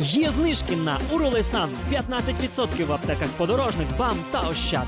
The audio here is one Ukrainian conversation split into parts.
Є знижки на Уролесан 15% в аптеках подорожник, БАМ та Ощад.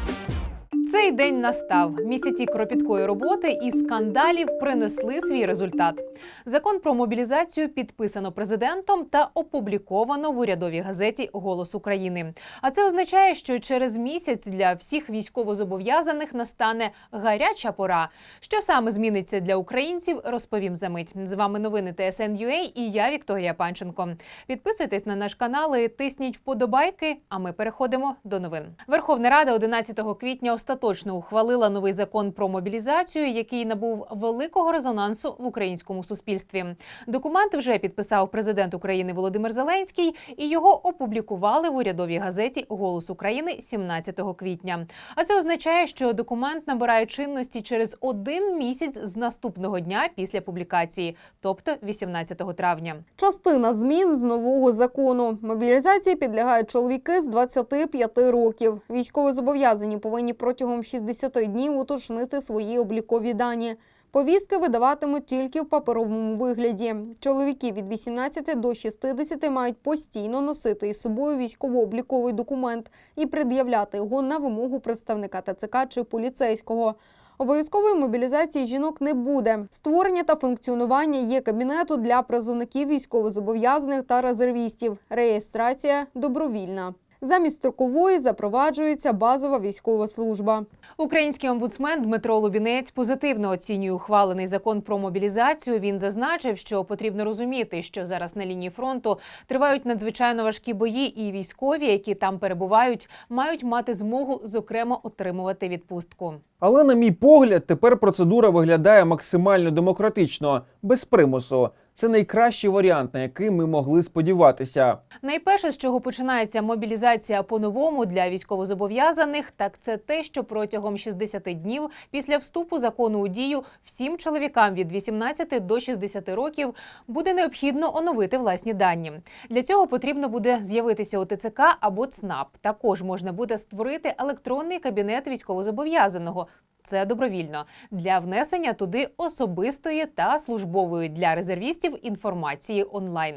Цей день настав. Місяці кропіткої роботи і скандалів принесли свій результат. Закон про мобілізацію підписано президентом та опубліковано в урядовій газеті Голос України. А це означає, що через місяць для всіх військовозобов'язаних настане гаряча пора. Що саме зміниться для українців, розповім за мить. З вами новини ТСН.UA і я Вікторія Панченко. Підписуйтесь на наш канал і тисніть вподобайки. А ми переходимо до новин. Верховна Рада 11 квітня остаточно ухвалила новий закон про мобілізацію, який набув великого резонансу в українському суспільстві. Документ вже підписав президент України Володимир Зеленський, і його опублікували в урядовій газеті Голос України 17 квітня. А це означає, що документ набирає чинності через один місяць з наступного дня після публікації, тобто 18 травня. Частина змін з нового закону. Мобілізації підлягають чоловіки з 25 років. Військовозобов'язані повинні протягом 60 днів уточнити свої облікові дані. Повістки видаватимуть тільки в паперовому вигляді. Чоловіки від 18 до 60 мають постійно носити із собою військово-обліковий документ і пред'являти його на вимогу представника ТЦК чи поліцейського. Обов'язкової мобілізації жінок не буде. Створення та функціонування є кабінету для призовників військовозобов'язаних та резервістів. Реєстрація добровільна. Замість строкової запроваджується базова військова служба. Український омбудсмен Дмитро Лубінець позитивно оцінює ухвалений закон про мобілізацію. Він зазначив, що потрібно розуміти, що зараз на лінії фронту тривають надзвичайно важкі бої, і військові, які там перебувають, мають мати змогу зокрема отримувати відпустку. Але, на мій погляд, тепер процедура виглядає максимально демократично, без примусу. Це найкращий варіант, на який ми могли сподіватися. Найперше, з чого починається мобілізація по-новому для військовозобов'язаних, так це те, що протягом 60 днів після вступу закону у дію всім чоловікам від 18 до 60 років буде необхідно оновити власні дані. Для цього потрібно буде з'явитися у ТЦК або ЦНАП. Також можна буде створити електронний кабінет військовозобов'язаного. Це добровільно для внесення туди особистої та службової для резервістів інформації онлайн.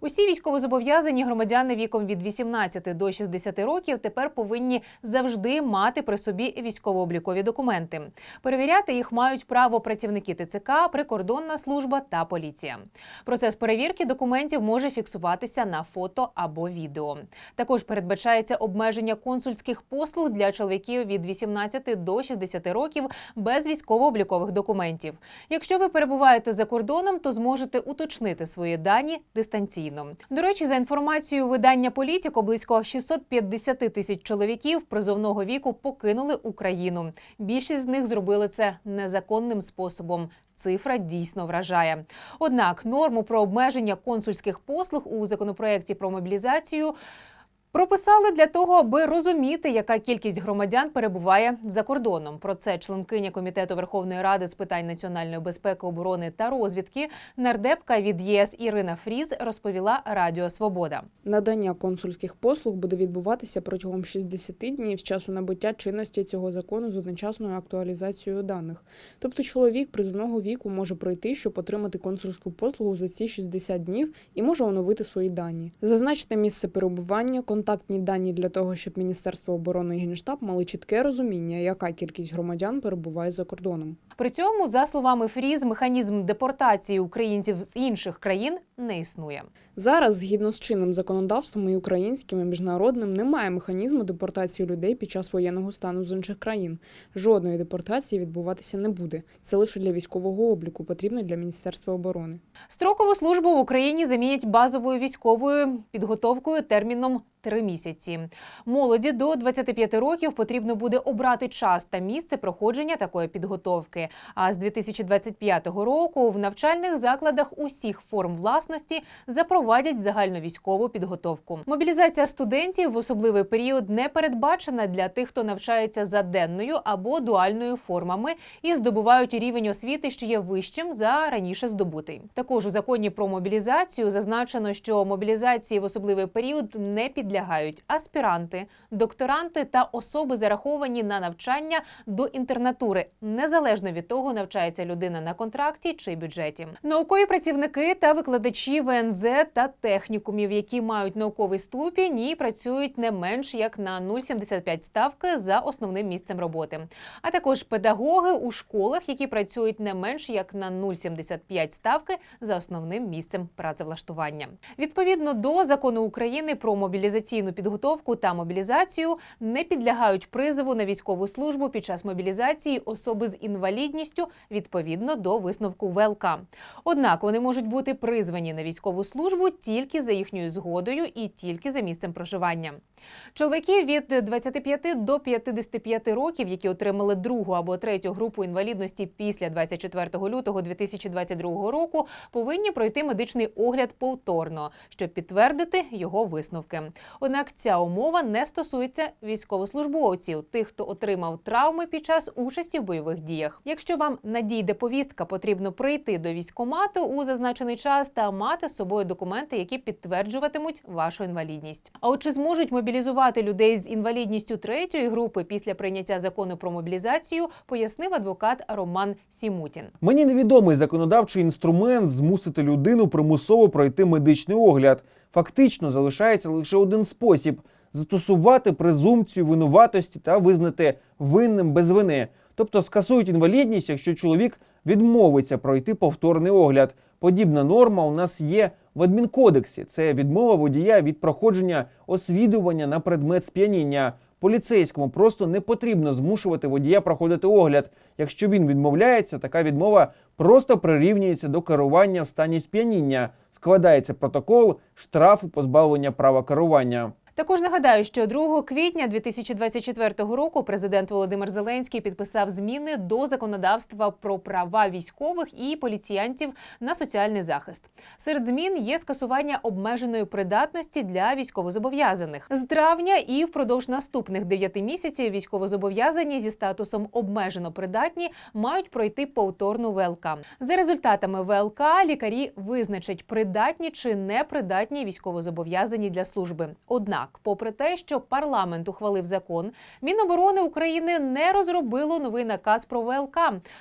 Усі військовозобов'язані громадяни віком від 18 до 60 років тепер повинні завжди мати при собі військово-облікові документи. Перевіряти їх мають право працівники ТЦК, прикордонна служба та поліція. Процес перевірки документів може фіксуватися на фото або відео. Також передбачається обмеження консульських послуг для чоловіків від 18 до 60 років без військово-облікових документів. Якщо ви перебуваєте за кордоном, то зможете уточнити свої дані дистанційно. До речі, за інформацією видання Політіко, близько 650 тисяч чоловіків призовного віку покинули Україну. Більшість з них зробили це незаконним способом. Цифра дійсно вражає. Однак норму про обмеження консульських послуг у законопроекті про мобілізацію. Прописали для того, аби розуміти, яка кількість громадян перебуває за кордоном. Про це членкиня комітету Верховної Ради з питань національної безпеки, оборони та розвідки нардепка від ЄС Ірина Фріз розповіла Радіо Свобода. Надання консульських послуг буде відбуватися протягом 60 днів з часу набуття чинності цього закону з одночасною актуалізацією даних. Тобто чоловік призовного віку може пройти, щоб отримати консульську послугу за ці 60 днів і може оновити свої дані. Зазначити місце перебування, контактні дані для того, щоб Міністерство оборони і Генштаб мали чітке розуміння, яка кількість громадян перебуває за кордоном. При цьому, за словами Фріз, механізм депортації українців з інших країн не існує. Зараз, згідно з чинним законодавством і українським, і міжнародним, немає механізму депортації людей під час воєнного стану з інших країн. Жодної депортації відбуватися не буде. Це лише для військового обліку, потрібно для Міністерства оборони. Строкову службу в Україні замінять базовою військовою підготовкою терміном. Три місяці молоді до 25 років потрібно буде обрати час та місце проходження такої підготовки. А з 2025 року в навчальних закладах усіх форм власності запровадять загальновійськову підготовку. Мобілізація студентів в особливий період не передбачена для тих, хто навчається за денною або дуальною формами і здобувають рівень освіти, що є вищим за раніше здобутий. Також у законі про мобілізацію зазначено, що мобілізації в особливий період не підлягають аспіранти, докторанти та особи, зараховані на навчання до інтернатури, незалежно від того, навчається людина на контракті чи бюджеті. Наукові працівники та викладачі ВНЗ та технікумів, які мають науковий ступінь і працюють не менш як на 0,75 ставки за основним місцем роботи, а також педагоги у школах, які працюють не менш як на 0,75 ставки за основним місцем працевлаштування. Відповідно до закону України про мобілізаційну підготовку та мобілізацію не підлягають призову на військову службу під час мобілізації особи з інвалідністю відповідно до висновку ВЛК. Однак вони можуть бути призвані на військову службу тільки за їхньою згодою і тільки за місцем проживання. Чоловіки від 25 до 55 років, які отримали другу або третю групу інвалідності після 24 лютого 2022 року, повинні пройти медичний огляд повторно, щоб підтвердити його висновки. Однак ця умова не стосується військовослужбовців, тих, хто отримав травми під час участі в бойових діях. Якщо вам надійде повістка, потрібно прийти до військкомату у зазначений час та мати з собою документи, які підтверджуватимуть вашу інвалідність. А от чи зможуть мобілізувати людей з інвалідністю третьої групи після прийняття закону про мобілізацію, пояснив адвокат Роман Сімутін. Мені невідомий законодавчий інструмент змусити людину примусово пройти медичний огляд. Фактично залишається лише один спосіб застосувати презумпцію винуватості та визнати винним без вини. Тобто скасують інвалідність, якщо чоловік відмовиться пройти повторний огляд. Подібна норма у нас є в адмінкодексі. Це відмова водія від проходження освідування на предмет сп'яніння. Поліцейському просто не потрібно змушувати водія проходити огляд. Якщо він відмовляється, така відмова просто прирівнюється до керування в стані сп'яніння. Складається протокол, штраф і позбавлення права керування. Також нагадаю, що 2 квітня 2024 року президент Володимир Зеленський підписав зміни до законодавства про права військових і поліціянтів на соціальний захист. Серед змін є скасування обмеженої придатності для військовозобов'язаних з травня і впродовж наступних 9 місяців військовозобов'язані зі статусом обмежено придатні мають пройти повторну ВЛК. За результатами ВЛК лікарі визначать придатні чи непридатні військовозобов'язані для служби. Однак, попри те, що парламент ухвалив закон, Міноборони України не розробило новий наказ про ВЛК.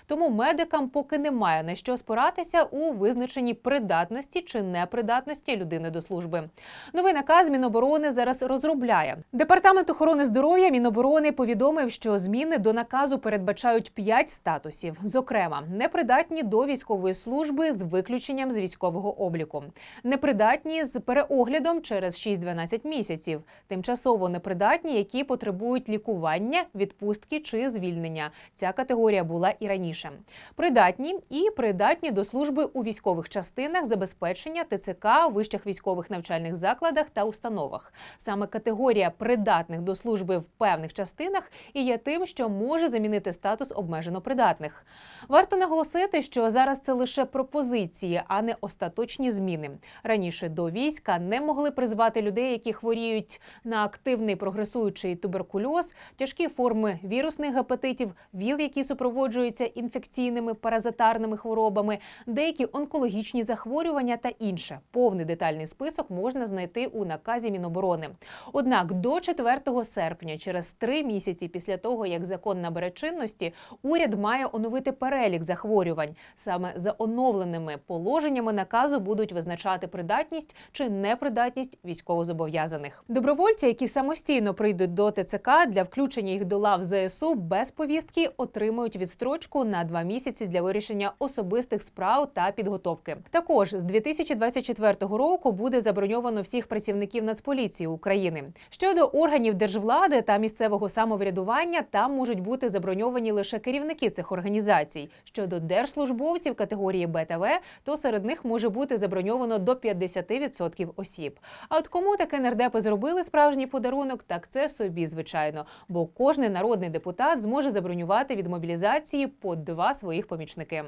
Тому медикам поки немає на що спиратися у визначенні придатності чи непридатності людини до служби. Новий наказ Міноборони зараз розробляє. Департамент охорони здоров'я Міноборони повідомив, що зміни до наказу передбачають п'ять статусів, зокрема, непридатні до військової служби з виключенням з військового обліку, непридатні з переоглядом через 6-12 місяців, тимчасово непридатні, які потребують лікування, відпустки чи звільнення. Ця категорія була і раніше. Придатні і придатні до служби у військових частинах забезпечення ТЦК, вищих військових навчальних закладах та установах. Саме категорія придатних до служби в певних частинах і є тим, що може замінити статус обмежено придатних. Варто наголосити, що зараз це лише пропозиції, а не остаточні зміни. Раніше до війська не могли призвати людей, які хворіють на активний прогресуючий туберкульоз, тяжкі форми вірусних гепатитів, ВІЛ, які супроводжуються інфекційними паразитарними хворобами, деякі онкологічні захворювання та інше. Повний детальний список можна знайти у наказі Міноборони. Однак до 4 серпня, через три місяці після того, як закон набере чинності, уряд має оновити перелік захворювань. Саме за оновленими положеннями наказу будуть визначати придатність чи непридатність військовозобов'язаних. Добровольці, які самостійно прийдуть до ТЦК для включення їх до лав ЗСУ без повістки, отримують відстрочку на два місяці для вирішення особистих справ та підготовки. Також з 2024 року буде заброньовано всіх працівників Нацполіції України. Щодо органів держвлади та місцевого самоврядування, там можуть бути заброньовані лише керівники цих організацій. Щодо держслужбовців категорії Б та В, то серед них може бути заброньовано до 50% осіб. А от кому таке нардепи зробили справжній подарунок, так це собі, звичайно. Бо кожний народний депутат зможе забронювати від мобілізації по два своїх помічники.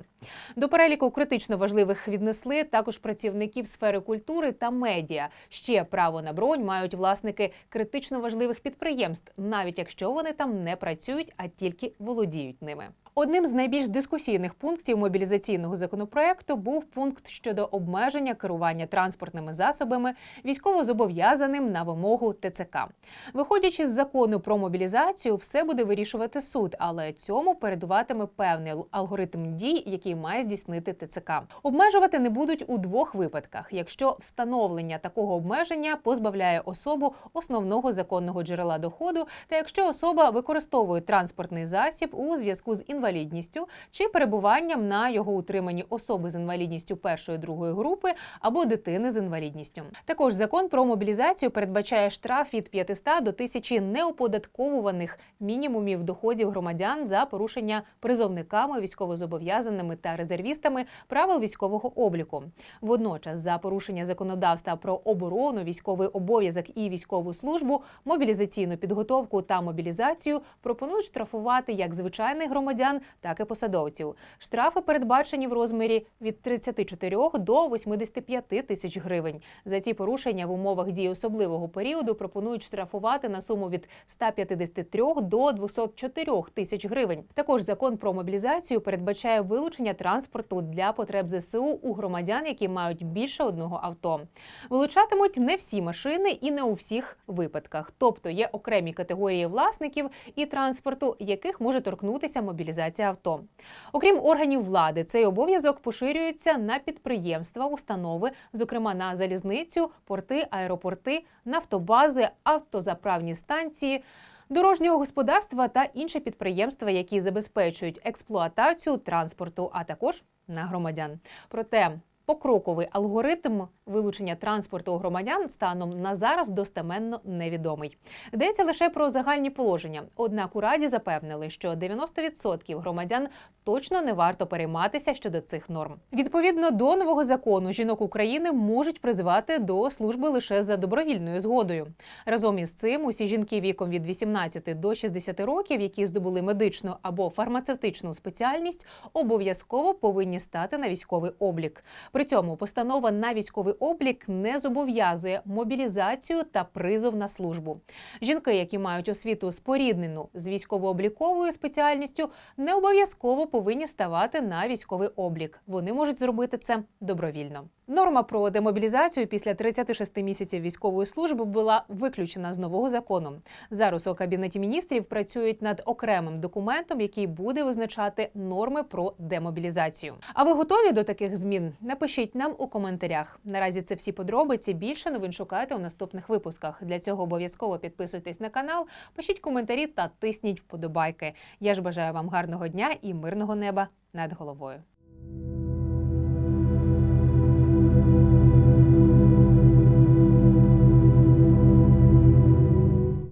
До переліку критично важливих віднесли також працівників сфери культури та медіа. Ще право на бронь мають власники критично важливих підприємств, навіть якщо вони там не працюють, а тільки володіють ними. Одним з найбільш дискусійних пунктів мобілізаційного законопроекту був пункт щодо обмеження керування транспортними засобами військовозобов'язаним на вимогу ТЦК. Виходячи з закону про мобілізацію, все буде вирішувати суд, але цьому передуватиме певний алгоритм дій, який має здійснити ТЦК. Обмежувати не будуть у двох випадках: якщо встановлення такого обмеження позбавляє особу основного законного джерела доходу, та якщо особа використовує транспортний засіб у зв'язку з інвалідністю чи перебуванням на його утриманні особи з інвалідністю першої другої групи або дитини з інвалідністю. Також закон про мобілізацію передбачає штраф від 500 до 1000 неоподатковуваних мінімумів доходів громадян за порушення призовниками, військовозобов'язаними та резервістами правил військового обліку. Водночас, за порушення законодавства про оборону, військовий обов'язок і військову службу, мобілізаційну підготовку та мобілізацію пропонують штрафувати як звичайних громадян, так і посадовців. Штрафи передбачені в розмірі від 34 до 85 тисяч гривень. За ці порушення в умовах дії особливого періоду пропонують штрафувати на суму від 153 до 204 тисяч гривень. Також закон про мобілізацію передбачає вилучення транспорту для потреб ЗСУ у громадян, які мають більше одного авто. Вилучатимуть не всі машини і не у всіх випадках. Тобто є окремі категорії власників і транспорту, яких може торкнутися мобілізація авто. Окрім органів влади, цей обов'язок поширюється на підприємства, установи, зокрема на залізницю, порти, аеропорти, нафтобази, автозаправні станції. Дорожнього господарства та інші підприємства, які забезпечують експлуатацію транспорту, а також на громадян. Проте покроковий алгоритм вилучення транспорту громадян станом на зараз достеменно невідомий. Йдеться лише про загальні положення. Однак у раді запевнили, що 90% громадян точно не варто перейматися щодо цих норм. Відповідно до нового закону, жінок України можуть призвати до служби лише за добровільною згодою. Разом із цим усі жінки віком від 18 до 60 років, які здобули медичну або фармацевтичну спеціальність, обов'язково повинні стати на військовий облік. При цьому постанова на військовий облік не зобов'язує мобілізацію та призов на службу. Жінки, які мають освіту споріднену з військово-обліковою спеціальністю, не обов'язково повинні ставати на військовий облік. Вони можуть зробити це добровільно. Норма про демобілізацію після 36 місяців військової служби була виключена з нового закону. Зараз у кабінеті міністрів працюють над окремим документом, який буде визначати норми про демобілізацію. А ви готові до таких змін? Напишіть нам у коментарях. Наразі це всі подробиці. Більше новин шукайте у наступних випусках. Для цього обов'язково підписуйтесь на канал, пишіть коментарі та тисніть вподобайки. Я ж бажаю вам гарного дня і мирного неба над головою.